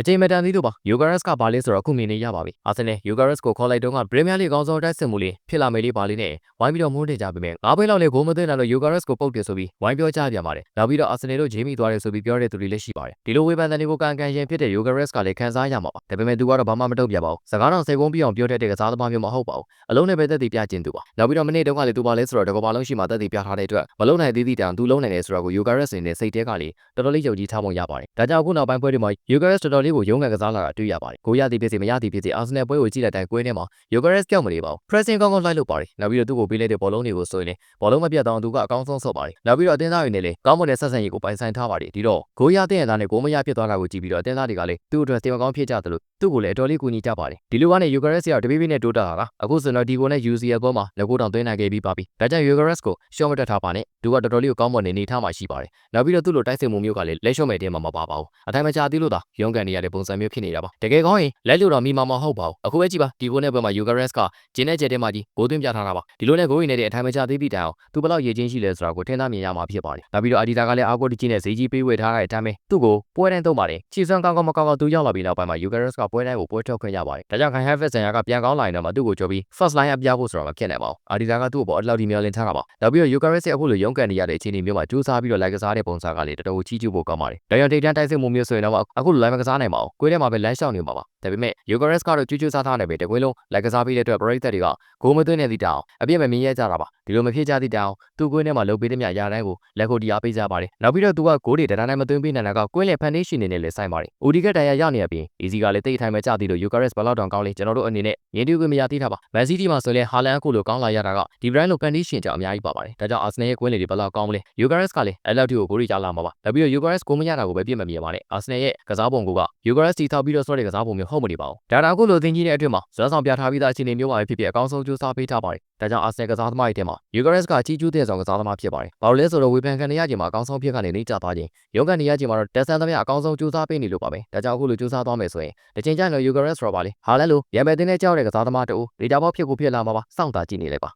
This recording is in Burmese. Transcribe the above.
အချိန်မတန်သေးလို့ပါယူဂါရက်စ်ကဘာလဲဆိုတော့အခုမြင်နေရပါပြီအာဆင်နယ်ယူဂါရက်စ်ကိုခေါ်လိုက်တော့ကပရီးမီးယားလိအကောင်းဆုံးတိုက်စစ်မှုလေးဖြစ်လာမယ်လေးပါလေးနဲ့ဝိုင်းပြီးတော့မွန်းတင်ကြပြီမဲ့ငါးဘိန်းလောက်လေးဂိုးမသွင်းတာလို့ယူဂါရက်စ်ကိုပုတ်ပြဆိုပြီးဝိုင်းပြောကြပြန်ပါတယ်နောက်ပြီးတော့အာဆင်နယ်တို့ဂျေမီသွားတယ်ဆိုပြီးပြောတဲ့သူတွေလည်းရှိပါတယ်ဒီလိုဝေဖန်တဲ့တွေကိုကန်ကန်ရင်ဖြစ်တဲ့ယူဂါရက်စ်ကလည်းခံစားရမှာပါဒါပေမဲ့သူကတော့ဘာမှမတုံ့ပြန်ပါဘူးစကားတော့စေကုန်းပြအောင်ပြောတတ်တဲ့ကစားသမားမျိုးမဟုတ်ပါဘူးအလုံးနဲ့ပဲတက်တည်ပြခြင်းသူပါနောက်ပြီးတော့မနေ့တုန်းကလည်းသူပါလဲဆိုတော့တကဘာလုံးရှိမှတက်တည်ပြထားတဲ့အတွက်မလုံနိုင်သေးသည့်တောင်သူလုံနိုင်တယ်ဆိုတော့ကိုယူဂါရက်စ်နဲ့စိတ်တဲကလေတော်တော်လေးယုံကြည်ထားပုံရပါတယ်ဒါကြောင့်အခုနောက်ပိုင်းပွဲတွေမှာယူဂါရက်စ်တော်တော်လေးကိုရုန်းကန်ကစားလာတာတွေ့ရပါတယ်ကိုရသည်ဖြစ်စေမရသည်ဖြစ်စေအာဆင်နယ်ပွဲကိုကြည့်လိုက်တိုင်းကွင်းထဲမှာယူဂါရက်စ်ကြောက်မနေပါဘူး pressing ကောင်းကောင်းလိုက်လို့ပါတယ်နောက်ပြီးတော့သူ့ကိုပေးလိုက်တဲ့ဘောလုံးတွေကိုဆိုရင်လည်းဘောလုံးမပြတ်တော့သူကအကောင်းဆုံးဆော့ပါတယ်နောက်ပြီးတော့အတင်းသားတွေနဲ့လည်းကောင်းမွန်တဲ့ဆက်ဆံရေးကိုပိုင်ဆိုင်ထားပါတယ်ဒီတော့ဂိုးရတဲ့ရသားနဲ့ဂိုးမရဖြစ်သွားတာကိုကြည့်ပြီးတော့အတင်းသားတွေကလည်းသူ့အတွက်တင်မကောင်းဖြစ်ကြသလိုသူ့ကိုလည်းအတော်လေးကူညီကြပါတယ်ဒီလိုကနေယူဂါရက်စ်ရောက်တပိပိနဲ့တိုးတက်လာတာအခုဆိုတော့ဒီကိုနဲ့ UCL ဘောမှာလက်ကိုတောင်သွင်းနိုင်ခဲ့ပြီးပါပြီဒါကြောင့်ယူဂါရက်စ်ကိုရှော့မတက်ထားပါနဲ့သူကတော်တော်လေးကိုကောင်းမွန်နေနေထားမှရှိပါတယ်နောက်ပြီးတော့သူ့လိုတိုက်စစ်မှုမျိုးကလည်းလက်ရှော့မဲ့တင်းမှာမပါပါဘူးအတိုင်းမချသေးလို့သာရုန်းကန်နေရတဲ့ပုံစံမျိုးဖြစ်နေတာပါတကယ်ကောင်းရင်လက်လို့တော့မိမှာမဟုတ်ပါဘူးအခုပဲကြည့်ပါဒီကိုနဲ့ဘက်မှာယူဂါရက်စ်ကဂျင်းနဲ့ကျဲတဲ့မှာကြီးဂိုးသွင်းပြထားတာပါဒီလိုနဲ့ဂိုးရင်နဲ့တဲ့အတိုင်းမချသေးသည့်တိုင်အောင်သူဘလောက်ရည်ချင်းရှိလဲဆိုတာကိုထင်သာမြင်ရမှာဖြစ်ပါတယ်နောက်ပြီးတော့အာဒီတာကလည်းအာကိုတီကြီးနဲ့ဈေးကြီးပေးဝေထားတဲ့အတိုင်းပဲသူ့ကိုပွဲတိုင်းသုံးပါတယ်ချီစွမ်းကောင်းကောင်းမကောင်းကောင်းသူရောက်လာပြီးနောက်ပိုင်းမှာယူဂါရက်စ်ကပွဲတိုင်းကိုပွဲထုတ်ခွင့်ရပါတယ်ဒါကြောင့်ခိုင်ဟက်ဖက်ဆန်ယာကပြန်ကောင်းလာရင်တော့မှသူ့ကိုကြော်ပြီး first line အပြဖို့ဆိုတာမဖြစ်နိုင်ပါဘူးအာဒီတာကသူ့အပေါ်အလောက်ဒီမျောလင်းထားတာပါနောက်ပြီးတော့ယူဂါရက်စ်ရဲ့အခုလိုရုန်းကန်နေရတဲ့အခြေအနေမျိုးမှာကြိုးစားပြီးတော့လိုက်ကစားတဲ့ပုံစံကလည်းတော်တော်ချီးကျူးဖို့ကောင်းပါတယ်ဒါကြောင့်ဒိတ်တန်းတိုက်စစ်မှုမျိုးဆိုရင်တော့အခုလို live မကစားနိုင်ပါဘူးကိုယ်ထဲမှာပဲလမ်းလျှောက်နေမှာပါ ဒါပေမဲ့ယူဂါရက်စ်ကတော့ကြွကြွစားထားနေပဲတကွင်းလုံးလိုက်ကစားပြီးတဲ့အတွက်ပရိသတ်တွေကဂိုးမသွင်းတဲ့သည့်တောင်အပြည့်မမြင်ရကြတာပါဒီလိုမဖြစ်ကြသည့်တောင်သူ့ကွင်းထဲမှာလှုပ်ပေးတဲ့မြရာတိုင်းကိုလက်ကိုတရားပေးကြပါတယ်နောက်ပြီးတော့သူကဂိုးတွေတရတိုင်းမသွင်းပေးနိုင်တာကကွင်းလေဖန်နေရှိနေနဲ့လည်းဆိုင်ပါတယ်။ OD ကတန်ရရနေရပြီး Easy ကလည်းတိတ်ထိုင်မဲ့ကြသည်လို့ Eucharist ဘလောက်တောင်ကောင်းလဲကျွန်တော်တို့အနေနဲ့ရင်းနှီးခွင့်မရသေးတာပါ။ Man City မှာဆိုရင်ဟာလန်အခုလိုကောင်းလာရတာကဒီ brand လို condition ကြောင့်အများကြီးပါပါတယ်။ဒါကြောင့် Arsenal ရဲ့ကွင်းလေတွေဘလောက်ကောင်းမလဲ။ Eucharist ကလည်းအဲ့လောက်ထိကိုဂိုးတွေကြလာမှာပါ။နောက်ပြီးတော့ Eucharist ကိုမရတာကိုပဲပြစ်မမြင်ပါနဲ့။ Arsenal ရဲ့ကစားပုံက Eucharist တီထောက်ပြီးတော့ဆော့တဲ့ကစားပုံမျိုးဟုတ်မနေပါဘူး။ဒါတာအခုလိုသင်ကြီးတဲ့အတွင်းမှာဇွမ်းဆောင်ပြထားပြီးသားအခြေအနေမျိုးပါပဲဖြစ်ဖြစ်အကောင်းဆုံးကြိုးစားပေးထားပါတယ်။ဒါကြောင့် Arsenal ကစားသမားတွေထဲမှာ Eucharist ကကြီးကျူးတဲ့ဆောင်ကစားသမားဖြစ်ပါတယ်။ဘာလို့လဲဆိုတော့ဝေဖန်ခံနေရခြင်းမှာအကောင်းဆုံးဖြစ်ကနေနေကြသွားခြင်းရုန်းကန်နေရခြင်းမှာတော့တက်ဆန်သမျှအကောင်းဆုံးကြိုးစားပေးနေလို့ပါပဲ။ဒါကြောင့်အခုလိုကြိုးစားသွားမယ်ဆိုရင်တချိန်ကျရင်တော့ Eucharist ရောပါလေ။ဟာလန်လိုရံမဲ့တင်းနဲ့ကြောက်တဲ့ကစားသမားတူဒေတာဘောဖြစ်ကိုဖြစ်လာမှာပါ။စောင့်တာကြည့်နေလိုက်ပါ